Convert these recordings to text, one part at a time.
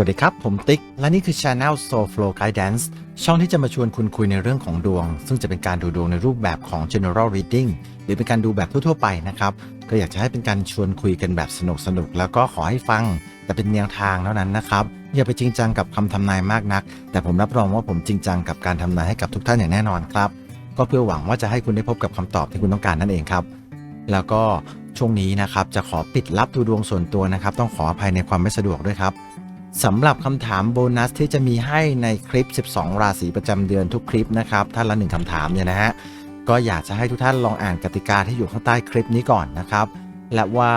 สวัสดีครับ ผมติ๊ก และนี่คือ Channel Soul Flow Guidance ช่องที่จะมาชวนคุณคุยในเรื่องของดวง ซึ่งจะเป็นการดูดวงในรูปแบบของ general reading หรือเป็นการดูแบบทั่วๆไปนะครับ ก็อยากจะให้เป็นการชวนคุยกันแบบสนุกๆแล้วก็ขอให้ฟัง แต่เป็นแนวทางเท่านั้นนะครับ อย่าไปจริงจังกับคำทำนายมากนัก แต่ผมรับรองว่าผมจริงจังกับการทำนายให้กับทุกท่านอย่างแน่นอนครับ ก็เพื่อหวังว่าจะให้คุณได้พบกับคำตอบที่คุณต้องการนั่นเองครับ แล้วก็ช่วงนี้นะครับจะขอปิดรับดูดวงส่วนตัวนะครับ ต้องขออภัยในความไม่สะดวกด้วยครับ สำหรับคำถามโบนัสที่จะมีให้ในคลิป 12 ราศีประจำเดือนทุกคลิปนะครับท่านละหนึ่งคำถามเนี่ยนะฮะก็อยากจะให้ทุกท่านลองอ่านกติกาที่อยู่ข้างใต้คลิปนี้ก่อนนะครับ และว่า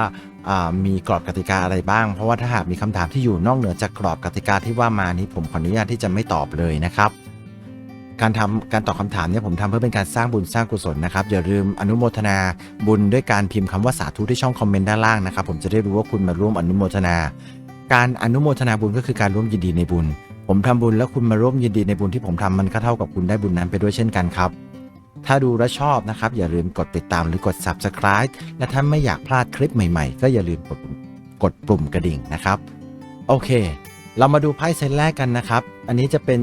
มีกรอบกติกาอะไรบ้าง เพราะว่าถ้าหากมีคำถามที่อยู่นอกเหนือจากกรอบกติกาที่ว่ามานี้ผมขออนุญาตที่จะไม่ตอบเลยนะครับ การทำการตอบคำถามเนี่ยผมทำเพื่อเป็นการสร้างบุญสร้างกุศลนะครับอย่าลืมอนุโมทนาบุญด้วยการพิมพ์คำว่าสาธุที่ช่องคอมเมนต์ด้านล่างนะครับผมจะได้รู้ว่าคุณมาร่วมอนุโมทนา การอนุโมทนาบุญก็คือการร่วมยินดีในบุญ ผมทำบุญแล้วคุณมาร่วมยินดีในบุญที่ผมทำมันก็เท่ากับคุณได้บุญนั้นไปด้วยเช่นกันครับ ถ้าดูและชอบนะครับ อย่าลืมกดติดตามหรือกด subscribe และถ้าไม่อยากพลาดคลิปใหม่ๆ ก็อย่าลืมกดกดปุ่มกระดิ่งนะครับ โอเค เรามาดูไพ่เซตแรกกันนะครับ อันนี้จะเป็น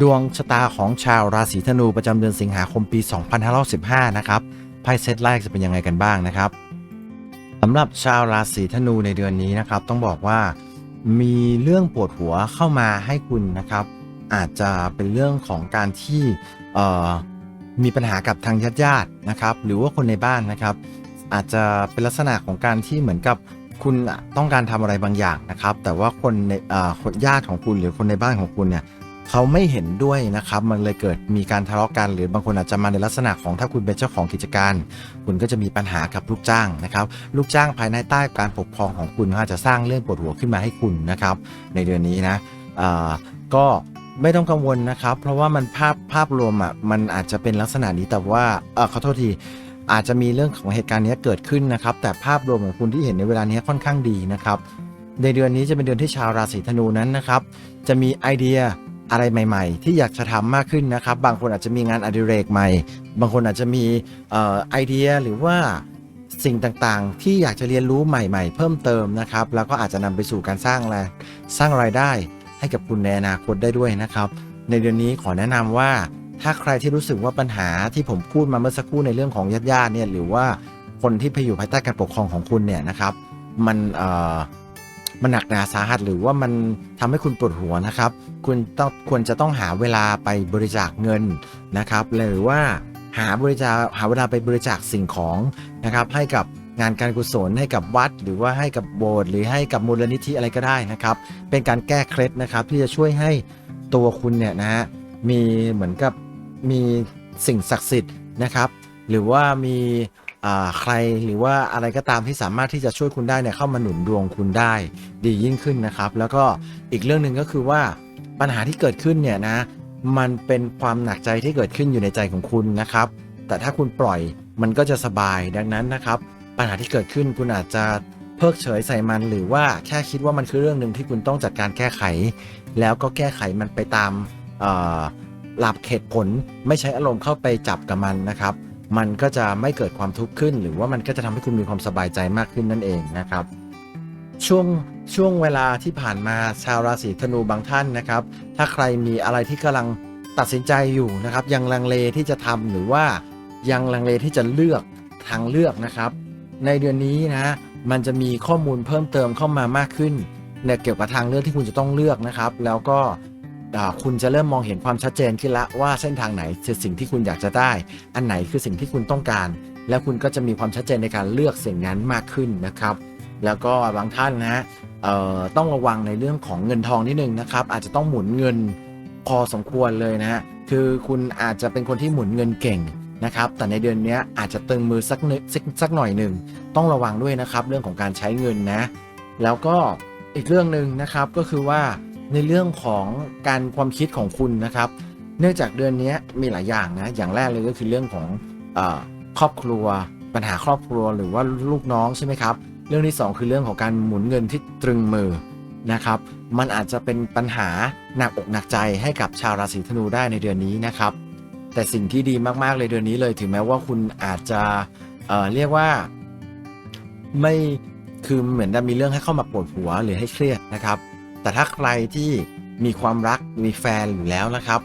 ดวงชะตาของชาวราศีธนูประจำเดือนสิงหาคมปี 2515 นะครับไพ่เซตแรกจะเป็นยังไงกันบ้างนะครับสำหรับชาวราศีธนูในเดือนนี้นะครับ ต้องบอกว่า มีเรื่องปวดหัวเข้ามาให้คุณนะครับ อาจจะเป็นเรื่องของการที่มีปัญหากับทางญาติญาตินะครับ หรือว่าคนในบ้านนะครับ อาจจะเป็นลักษณะของการที่เหมือนกับคุณต้องการทำอะไรบางอย่างนะครับ แต่ว่าคนในเอ่อคนญาติของคุณหรือคนในบ้านของคุณเนี่ย เขาไม่เห็นด้วยนะครับ มันเลยเกิดมีการทะเลาะกัน หรือบางคนอาจจะมาในลักษณะของถ้าคุณเป็นเจ้าของกิจการ คุณก็จะมีปัญหากับลูกจ้างนะครับ ลูกจ้างภายในใต้การปกครองของคุณอาจจะสร้างเรื่องปวดหัวขึ้นมาให้คุณนะครับ ในเดือนนี้นะก็ไม่ต้องกังวลนะครับ เพราะว่ามันภาพภาพรวมอะมันอาจจะเป็นลักษณะนี้แต่ว่าเออขอโทษทีอาจจะมีเรื่องของเหตุการณ์นี้เกิดขึ้นนะครับ แต่ภาพรวมของคุณที่เห็นในเวลานี้ค่อนข้างดีนะครับ ในเดือนนี้จะเป็นเดือนที่ชาวราศีธนูนั้นนะครับ จะมีไอเดีย อะไรใหม่ ๆ ที่อยากจะทำมากขึ้นนะครับ บางคนอาจจะมีงานอดิเรกใหม่ บางคนอาจจะมีออไอเดียหรือว่าสิ่งต่างๆ ที่อยากจะเรียนรู้ใหม่ ๆ เพิ่มเติมนะครับ แล้วก็อาจจะนำไปสู่การสร้างอะไรสร้างรายได้ให้กับคุณในอนาคตได้ด้วยนะครับ ในเดือนนี้ขอแนะนำว่าถ้าใครที่รู้สึกว่าปัญหาที่ผมพูดมาเมื่อสักครู่ในเรื่องของญาติญาติๆเนี่ยหรือว่าคนที่ไปอยู่ภายใต้การปกครองของคุณเนี่ยนะครับ มันเอ่อ มันหนักหนาสาหัสหรือว่ามันทำให้คุณปวดหัวนะครับ คุณต้องควรจะต้องหาเวลาไปบริจาคเงินนะครับหรือว่าหาบริจาคหาเวลาไปบริจาคสิ่งของนะครับให้กับงานการกุศลให้กับวัด หรือว่าให้กับโบสถ์หรือให้กับมูลนิธิอะไรก็ได้นะครับ เป็นการแก้เคล็ดนะครับ ที่จะช่วยให้ตัวคุณเนี่ยนะฮะมีเหมือนกับมีสิ่งศักดิ์สิทธิ์นะครับ หรือว่ามี ใครหรือว่าอะไรก็ตามที่สามารถที่จะช่วยคุณได้เนี่ยเข้ามาหนุนดวงคุณได้ดียิ่งขึ้นนะครับ แล้วก็อีกเรื่องหนึ่งก็คือว่าปัญหาที่เกิดขึ้นเนี่ยนะมันเป็นความหนักใจที่เกิดขึ้นอยู่ในใจของคุณนะครับ แต่ถ้าคุณปล่อยมันก็จะสบายดังนั้นนะครับ ปัญหาที่เกิดขึ้นคุณอาจจะเพิกเฉยใส่มันหรือว่าแค่คิดว่ามันคือเรื่องหนึ่งที่คุณต้องจัดการแก้ไข แล้วก็แก้ไขมันไปตามหลับเหตุผลไม่ใช้อารมณ์เข้าไปจับกับมันนะครับ มันก็จะไม่เกิดความทุกข์ขึ้น หรือว่ามันก็จะทำให้คุณมีความสบายใจมากขึ้นนั่นเองนะครับ ช่วงช่วงเวลาที่ผ่านมาชาวราศีธนูบางท่านนะครับ ถ้าใครมีอะไรที่กำลังตัดสินใจอยู่นะครับ ยังลังเลที่จะทำหรือว่ายังลังเลที่จะเลือกทางเลือกนะครับ ในเดือนนี้นะมันจะมีข้อมูลเพิ่มเติมเข้ามามากขึ้นในเกี่ยวกับทางเลือกที่คุณจะต้องเลือกนะครับ แล้วก็ คุณจะเริ่มมองเห็นความชัดเจนขึ้นละว่าเส้นทางไหนคือสิ่งที่คุณอยากจะได้ อันไหนคือสิ่งที่คุณต้องการ แล้วคุณก็จะมีความชัดเจนในการเลือกสิ่งนั้นมากขึ้นนะครับ แล้วก็บางท่านนะต้องระวังในเรื่องของเงินทองนิดนึงนะครับ อาจจะต้องหมุนเงินพอสมควรเลยนะฮะคือคุณอาจจะเป็นคนที่หมุนเงินเก่งนะครับ แต่ในเดือนนี้อาจจะตึงมือสักนิดสักสักหน่อยหนึ่งต้องระวังด้วยนะครับ เรื่องของการใช้เงินนะ แล้วก็อีกเรื่องหนึ่งนะครับก็คือว่า ในเรื่องของการความคิดของคุณนะครับ เนื่องจากเดือนนี้มีหลายอย่างนะ อย่างแรกเลยก็คือเรื่องของอครอบครัว ปัญหาครอบครัวหรือว่าลูกน้องใช่ไหมครับ เรื่องที่สองคือเรื่องของการหมุนเงินที่ตรึงมือนะครับ มันอาจจะเป็นปัญหาหนักอกหนักใจให้กับชาวราศีธนูได้ในเดือนนี้นะครับ แต่สิ่งที่ดีมากๆเลยเดือนนี้เลยถึงแม้ว่าคุณอาจจะเเรียกว่าไม่คือเหมือนจะมีเรื่องให้เข้ามาปวดหัวหรือให้เครียดนะครับ แต่ถ้าใครที่มีความรักมีแฟนอยู่แล้วนะครับ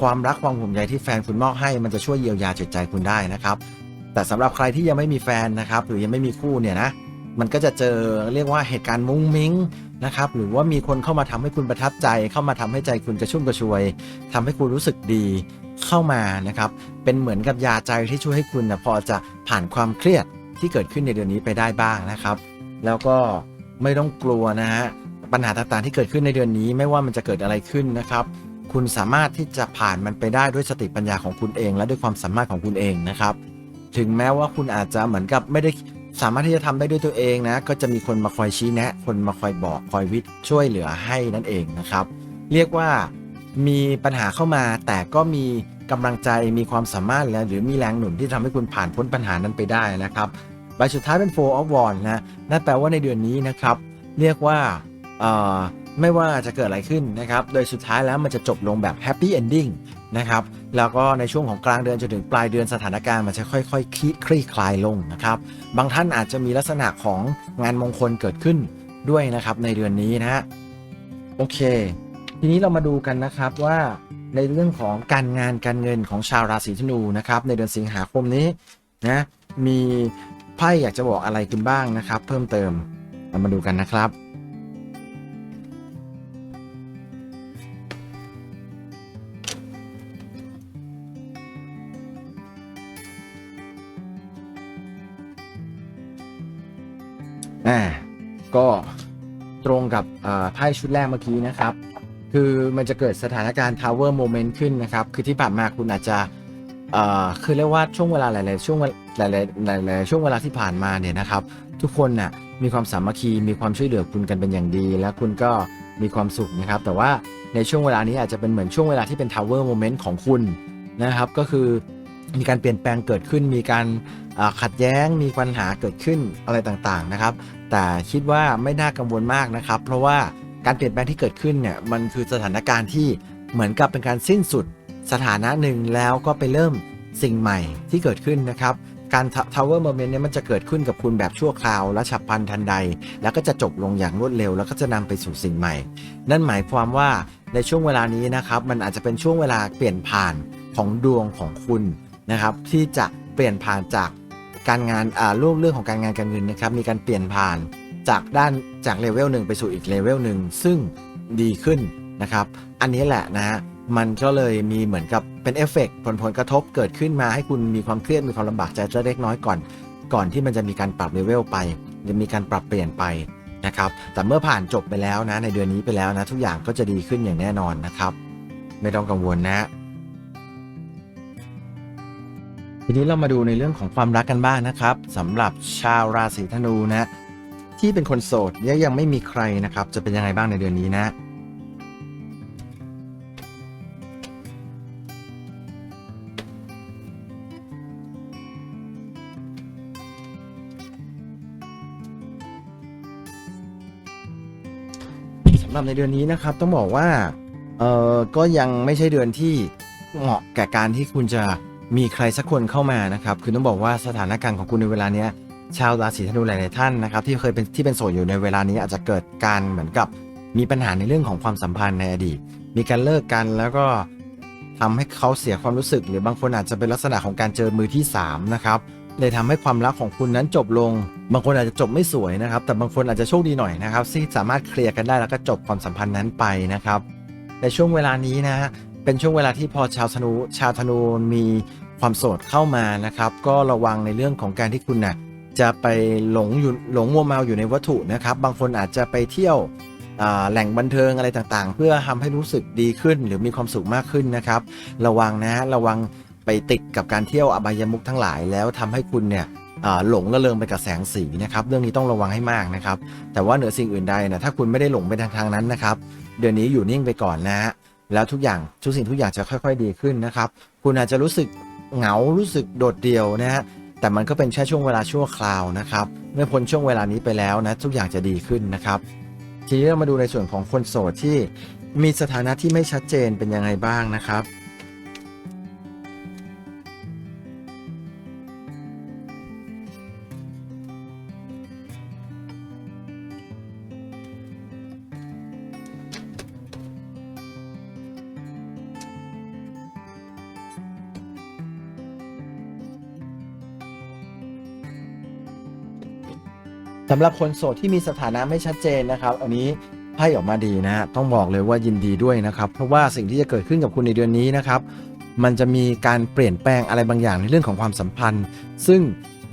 ความรักความห่วงใยที่แฟนคุณมอบให้มันจะช่วยเยียวยาจิตใจคุณได้นะครับ แต่สำหรับใครที่ยังไม่มีแฟนนะครับ หรือยังไม่มีคู่เนี่ยนะมันก็จะเจอเรียกว่าเหตุการณ์มุ้งมิ้งนะครับหรือว่ามีคนเข้ามาทำให้คุณประทับใจ เข้ามาทำให้ใจคุณกระชุ่มกระชวยทำให้คุณรู้สึกดีเข้ามานะครับ เป็นเหมือนกับยาใจที่ช่วยให้คุณนะพอจะผ่านความเครียดที่เกิดขึ้นในเดือนนี้ไปได้บ้างนะครับ แล้วก็ไม่ต้องกลัวนะฮะ ปัญหาต่างๆที่เกิดขึ้นในเดือนนี้ไม่ว่ามันจะเกิดอะไรขึ้นนะครับ คุณสามารถที่จะผ่านมันไปได้ด้วยสติปัญญาของคุณเอง และด้วยความสามารถของคุณเองนะครับ ถึงแม้ว่าคุณอาจจะเหมือนกับไม่ได้สามารถที่จะทำได้ด้วยตัวเองนะ ก็จะมีคนมาคอยชี้แนะ คนมาคอยบอกคอยวิทย์ช่วยเหลือให้นั่นเองนะครับ เรียกว่ามีปัญหาเข้ามา แต่ก็มีกำลังใจมีความสามารถและหรือมีแรงหนุนที่ทำให้คุณผ่านพ้นปัญหานั้นไปได้นะครับใบสุดท้ายเป็น Four of Wands นะนั่นแปลว่าในเดือนนี้นะครับ เรียกว่า ไม่ว่าจะเกิดอะไรขึ้นนะครับ โดยสุดท้ายแล้วมันจะจบลงแบบ Happy Ending นะครับ แล้วก็ในช่วงของกลางเดือนจนถึงปลายเดือนสถานการณ์มันจะค่อยๆคลี่คลี่คลายลงนะครับ บางท่านอาจจะมีลักษณะของงานมงคลเกิดขึ้นด้วยนะครับในเดือนนี้นะฮะ โอเค ทีนี้เรามาดูกันนะครับว่าในเรื่องของการงานการเงินของชาวราศีธนูนะครับ ในเดือนสิงหาคมนี้นะมีไพ่อยากจะบอกอะไรคุณบ้างนะครับ เพิ่มเติมเรามาดูกันนะครับ อ่าก็ตรงกับไพ่ชุดแรกเมื่อกี้นะครับ คือมันจะเกิดสถานการณ์ Tower Moment ขึ้นนะครับ คือที่ผ่านมาคุณอาจจะเอ่อคือเรียกว่าช่วงเวลาหลาย ๆ ช่วงเวลาหลายๆหลายๆช่วงเวลาที่ผ่านมาเนี่ยนะครับ ทุกคนน่ะมีความสามัคคีมีความช่วยเหลือคุณกันเป็นอย่างดี และคุณก็มีความสุขนะครับ แต่ว่าในช่วงเวลานี้อาจจะเป็นเหมือนช่วงเวลาที่เป็น Tower Moment ของคุณนะครับ ก็คือมีการเปลี่ยนแปลงเกิดขึ้นมีการ ขัดแย้งมีปัญหาเกิดขึ้นอะไรต่างๆนะครับ แต่คิดว่าไม่น่ากังวลมากนะครับ เพราะว่าการเปลี่ยนแปลงที่เกิดขึ้นเนี่ยมันคือสถานการณ์ที่เหมือนกับเป็นการสิ้นสุดสถานะหนึ่งแล้วก็ไปเริ่มสิ่งใหม่ที่เกิดขึ้นนะครับการ Tower Moment เนี่ยมันจะเกิดขึ้นกับคุณแบบชั่วคราว และฉับพลันทันใด แล้วก็จะจบลงอย่างรวดเร็ว แล้วก็จะนำไปสู่สิ่งใหม่ นั่นหมายความว่าในช่วงเวลานี้นะครับ มันอาจจะเป็นช่วงเวลาเปลี่ยนผ่านของดวงของคุณนะครับ ที่จะเปลี่ยนผ่านจาก การงานอ่ารูปเรื่องของการงานการเงินนะครับมีการเปลี่ยนผ่านจากด้านจากเลเวลหนึ่งไปสู่อีกเลเวลหนึ่งซึ่งดีขึ้นนะครับ อันนี้แหละนะฮะมันก็เลยมีเหมือนกับเป็นเอฟเฟกต์ผลผลกระทบเกิดขึ้นมาให้คุณมีความเครียดมีความลำบากใจเล็กน้อยก่อน ก่อนที่มันจะมีการปรับเลเวลไป จะมีการปรับเปลี่ยนไปนะครับ แต่เมื่อผ่านจบไปแล้วนะในเดือนนี้ไปแล้วนะทุกอย่างก็จะดีขึ้นอย่างแน่นอนนะครับ ไม่ต้องกังวลนะ ทีนี้เรามาดูในเรื่องของความรักกันบ้างนะครับสำหรับชาวราศีธนูนะ ที่เป็นคนโสดและยังไม่มีใครนะครับ จะเป็นยังไงบ้างในเดือนนี้นะสำหรับในเดือนนี้นะครับต้องบอกว่าเออก็ยังไม่ใช่เดือนที่เหมาะแก่การที่คุณจะ มีใครสักคนเข้ามานะครับคือต้องบอกว่าสถานการณ์ของคุณในเวลาเนี้ยชาวราศีธนูหลายๆท่านนะครับที่เคยเป็นที่เป็นโสดอยู่ในเวลานี้อาจจะเกิดการเหมือนกับมีปัญหาในเรื่องของความสัมพันธ์ในอดีต มีการเลิกกันแล้วก็ทำให้เขาเสียความรู้สึก หรือบางคนอาจจะเป็นลักษณะของการเจอมือที่สามนะครับเลยทำให้ความรักของคุณนั้นจบลง บางคนอาจจะจบไม่สวยนะครับ แต่บางคนอาจจะโชคดีหน่อยนะครับที่สามารถเคลียร์กันได้แล้วก็จบความสัมพันธ์นั้นไปนะครับในช่วงเวลานี้นะเป็นช่วงเวลาที่พอชาวธนู ชาวธนูมี ความโสดเข้ามานะครับ ก็ระวังในเรื่องของการที่คุณนะ่ะจะไปหลงอยู่หลงมัวเมาอยู่ในวัตถุนะครับ บางคนอาจจะไปเที่ยวแหล่งบันเทิงอะไรต่างๆ เพื่อทำให้รู้สึกดีขึ้น หรือมีความสุขมากขึ้นนะครับ ระวังนะฮะระวังไปติดกับการเที่ยวอบายมุขทั้งหลาย แล้วทำให้คุณเนี่ยหลงละเลงไปกับแสงสีนะครับเรื่องนี้ต้องระวังให้มากนะครับ แต่ว่าเหนือสิ่งอื่นใดนะถ้าคุณไม่ได้หลงไปทางทางนั้นนะครับ เดือนนี้อยู่นิ่งไปก่อนนะฮะแล้วทุกอย่างทุกสิ่งทุกอย่างจะค่อย ๆ ดีขึ้นนะครับ คุณอาจจะรู้สึก เหงารู้สึกโดดเดี่ยวนะฮะแต่มันก็เป็นแค่ช่วงเวลาชั่วคราวนะครับเมื่อพ้นช่วงเวลานี้ไปแล้วนะทุกอย่างจะดีขึ้นนะครับ ทีนี้เรามาดูในส่วนของคนโสดที่มีสถานะที่ไม่ชัดเจนเป็นยังไงบ้างนะครับ สำหรับคนโสดที่มีสถานะไม่ชัดเจนนะครับ อันนี้ไพ่ออกมาดีนะ ต้องบอกเลยว่ายินดีด้วยนะครับ เพราะว่าสิ่งที่จะเกิดขึ้นกับคุณในเดือนนี้นะครับ มันจะมีการเปลี่ยนแปลงอะไรบางอย่างในเรื่องของความสัมพันธ์ ซึ่ง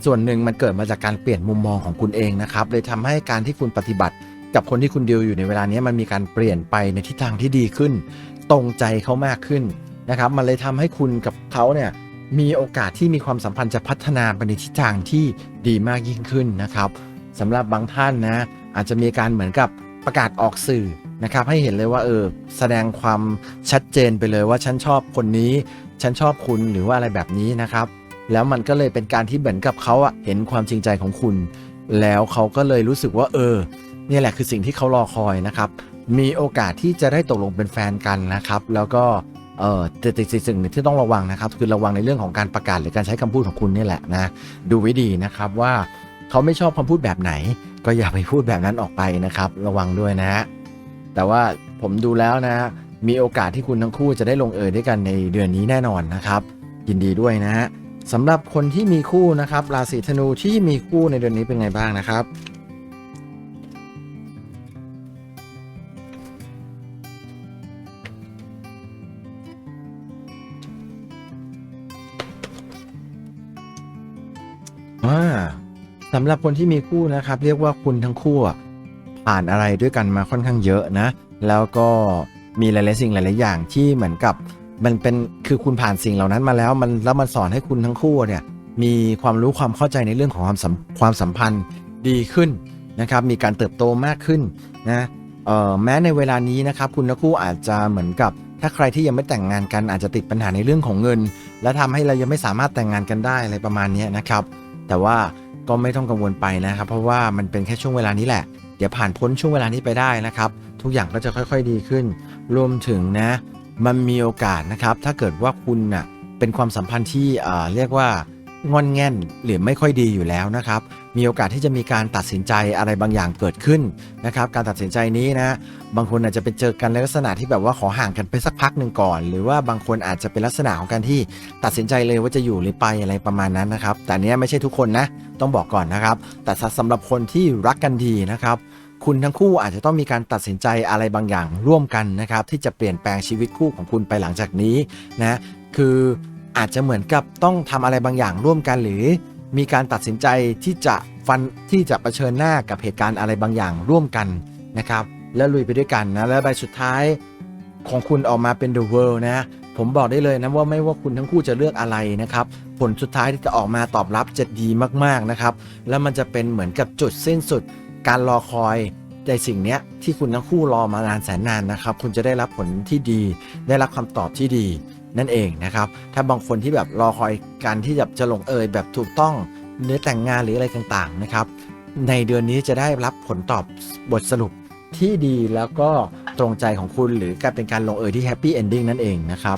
ส่วนหนึ่งมันเกิดมาจากการเปลี่ยนมุมมองของคุณเองนะครับ เลยทำให้การที่คุณปฏิบัติ กับคนที่คุณดีลอยู่ในเวลานี้มันมีการเปลี่ยนไปในทิศทางที่ดีขึ้น ตรงใจเขามากขึ้นนะครับ มันเลยทำให้คุณกับเขาเนี่ยมีโอกาสที่มีความสัมพันธ์จะพัฒนาไปในทิศทางที่ดีมากยิ่งขึ้นนะครับ สำหรับบางท่านนะอาจจะมีการเหมือนกับประกาศออกสื่อนะครับให้เห็นเลยว่าเออแสดงความชัดเจนไปเลยว่าฉันชอบคนนี้ ฉันชอบคุณหรือว่าอะไรแบบนี้นะครับ แล้วมันก็เลยเป็นการที่เหมือนกับเขาอะเห็นความจริงใจของคุณ แล้วเขาก็เลยรู้สึกว่าเออเนี่ยแหละคือสิ่งที่เขารอคอยนะครับ มีโอกาสที่จะได้ตกลงเป็นแฟนกันนะครับ แล้วก็เออแต่สิ่งหนึ่งที่ต้องระวังนะครับ คือระวังในเรื่องของการประกาศหรือการใช้คำพูดของคุณนี่แหละนะดูไว้ดีนะครับว่า เขาไม่ชอบคำพูดแบบไหน ก็อย่าไปพูดแบบนั้นออกไปนะครับ ระวังด้วยนะฮะแต่ว่าผมดูแล้วนะ มีโอกาสที่คุณทั้งคู่จะได้ลงเอยด้วยกันในเดือนนี้แน่นอนนะครับ ยินดีด้วยนะฮะสำหรับคนที่มีคู่นะครับ ราศีธนูที่มีคู่ในเดือนนี้เป็นไงบ้างนะครับำหรับคนที่มีคู่นะครับ เรียกว่าคุณทั้งคู่ผ่านอะไรด้วยกันมาค่อนข้างเยอะนะ แล้วก็มีหลายๆสิ่งหลาย ๆ อย่างที่เหมือนกับมันเป็นคือคุณผ่านสิ่งเหล่านั้นมาแล้วมันแล้วมันสอนให้คุณทั้งคู่เนี่ยมีความรู้ความเข้าใจในเรื่องของความสัมความสัมพันธ์ดีขึ้นนะครับ มีการเติบโตมากขึ้นนะแม้ในเวลานี้นะครับคุณทั้งคู่อาจจะเหมือนกับ ถ้าใครที่ยังไม่แต่งงานกันอาจจะติดปัญหาในเรื่องของเงิน และทำให้เรายังไม่สามารถแต่งงานกันได้อะไรประมาณนี้นะครับ แต่ว่า ก็ไม่ต้องกังวลไปนะครับ เพราะว่ามันเป็นแค่ช่วงเวลานี้แหละ เดี๋ยวผ่านพ้นช่วงเวลานี้ไปได้นะครับ ทุกอย่างก็จะค่อยๆดีขึ้น รวมถึงนะ มันมีโอกาสนะครับ ถ้าเกิดว่าคุณน่ะเป็นความสัมพันธ์ที่เอ่อเรียกว่างอนแง่นหรือไม่ค่อยดีอยู่แล้วนะครับ มีโอกาสที่จะมีการตัดสินใจอะไรบางอย่างเกิดขึ้นนะครับ การตัดสินใจนี้นะบางคนอาจจะไปเจอกันในลักษณะที่แบบว่าขอห่างกันไปสักพักหนึ่งก่อน หรือว่าบางคนอาจจะเป็นลักษณะของการที่ตัดสินใจเลยว่าจะอยู่หรือไปอะไรประมาณนั้นนะครับ แต่เนี้ยไม่ใช่ทุกคนนะ ต้องบอกก่อนนะครับ แต่สำหรับคนที่รักกันดีนะครับ คุณทั้งคู่อาจจะต้องมีการตัดสินใจอะไรบางอย่างร่วมกันนะครับ ที่จะเปลี่ยนแปลงชีวิตคู่ของคุณไปหลังจากนี้นะคืออาจจะเหมือนกับต้องทำอะไรบางอย่างร่วมกันหรือมีการตัดสินใจที่จะฟันที่จะะเผชิญหน้ากับเหตุการณ์อะไรบางอย่างร่วมกันนะครับ แล้วลุยไปด้วยกันนะแล้วใบสุดท้ายของคุณออกมาเป็น The World นะผมบอกได้เลยนะว่าไม่ว่าคุณทั้งคู่จะเลือกอะไรนะครับ ผลสุดท้ายที่จะออกมาตอบรับจะดีมากๆนะครับ แล้วมันจะเป็นเหมือนกับจุดสิ้นสุดการรอคอยในสิ่งนี้ที่คุณทั้งคู่รอมานานแสนนานนะครับ คุณจะได้รับผลที่ดี ได้รับคำตอบที่ดีนั่นเองนะครับ ถ้าบางคนที่แบบรอคอยการที่จะจะลงเอยแบบถูกต้องเนื้อแต่งงานหรืออะไรต่างๆนะครับ ในเดือนนี้จะได้รับผลตอบบทสรุปที่ดีแล้วก็ตรงใจของคุณหรือการเป็นการลงเอยที่แฮปปี้เอนดิ้งนั่นเองนะครับ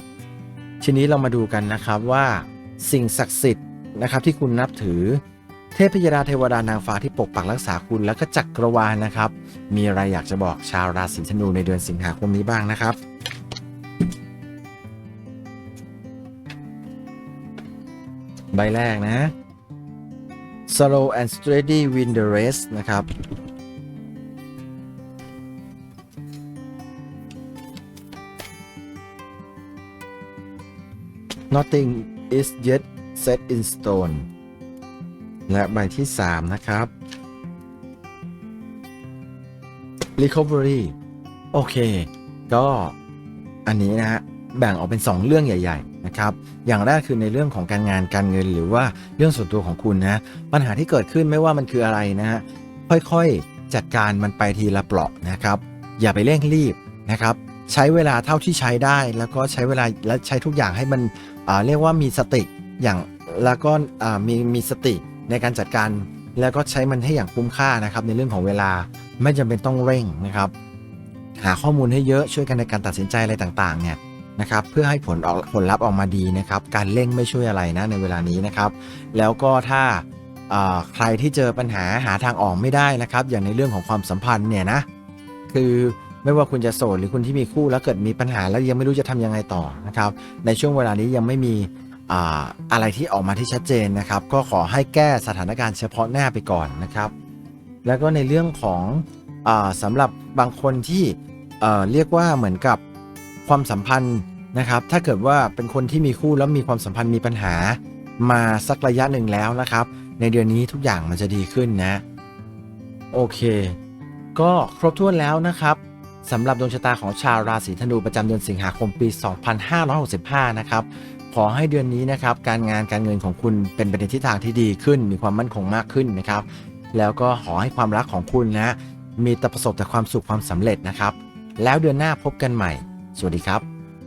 ทีนี้เรามาดูกันนะครับว่า สิ่งศักดิ์สิทธิ์นะครับที่คุณนับถือ เทพยดาเทวดานางฟ้าที่ปกปักรักษาคุณแล้วก็จักรวาลนะครับ มีอะไรอยากจะบอกชาวราศีธนูในเดือนสิงหาคมนี้บ้างนะครับใบแรกนะ Slow and steady win the race นะครับ Nothing is yet set in stone และใบที่ 3 นะครับ Recovery โอเค ก็อันนี้นะฮะแบ่งออกเป็น 2 เรื่องใหญ่ ๆ นะครับ อย่างแรกคือในเรื่องของการงานการเงินหรือว่าเรื่องส่วนตัวของคุณนะ ปัญหาที่เกิดขึ้นไม่ว่ามันคืออะไรนะฮะ ค่อยๆ จัดการมันไปทีละเปราะนะครับ อย่าไปเร่งรีบนะครับ ใช้เวลาเท่าที่ใช้ได้ แล้วก็ใช้เวลาและใช้ทุกอย่างให้มัน เรียกว่ามีสติอย่างแล้วก็อ่ามีมีสติในการจัดการ แล้วก็ใช้มันให้อย่างคุ้มค่านะครับในเรื่องของเวลาไม่จำเป็นต้องเร่งนะครับ หาข้อมูลให้เยอะช่วยกันในการตัดสินใจอะไรต่างๆเนี่ยนะครับเพื่อให้ผลออกผลลัพธ์ออกมาดีนะครับ การเร่งไม่ช่วยอะไรนะในเวลานี้นะครับ แล้วก็ถ้าอ่าใครที่เจอปัญหาหาทางออกไม่ได้นะครับ อย่างในเรื่องของความสัมพันธ์เนี่ยนะคือ ไม่ว่าคุณจะโสดหรือคุณที่มีคู่แล้วเกิดมีปัญหาแล้วยังไม่รู้จะทำยังไงต่อนะครับ ในช่วงเวลานี้ยังไม่มีอะไรที่ออกมาที่ชัดเจนนะครับ ก็ขอให้แก้สถานการณ์เฉพาะหน้าไปก่อนนะครับ แล้วก็ในเรื่องของอาสำหรับบางคนที่เเรียกว่าเหมือนกับความสัมพันธ์นะครับ ถ้าเกิดว่าเป็นคนที่มีคู่แล้วมีความสัมพันธ์มีปัญหามาสักระยะหนึ่งแล้วนะครับ ในเดือนนี้ทุกอย่างมันจะดีขึ้นนะ โอเค ก็ครบถ้วนแล้วนะครับ สำหรับดวงชะตาของชาวราศีธนูประจำเดือนสิงหาคมปี 2565 นะครับขอให้เดือนนี้นะครับการงานการเงินของคุณเป็นไปในทิศทางที่ดีขึ้น มีความมั่นคงมากขึ้นนะครับ แล้วก็ขอให้ความรักของคุณนะมีแต่ประสบแต่ความสุขความสำเร็จนะครับ แล้วเดือนหน้าพบกันใหม่ สวัสดีครับ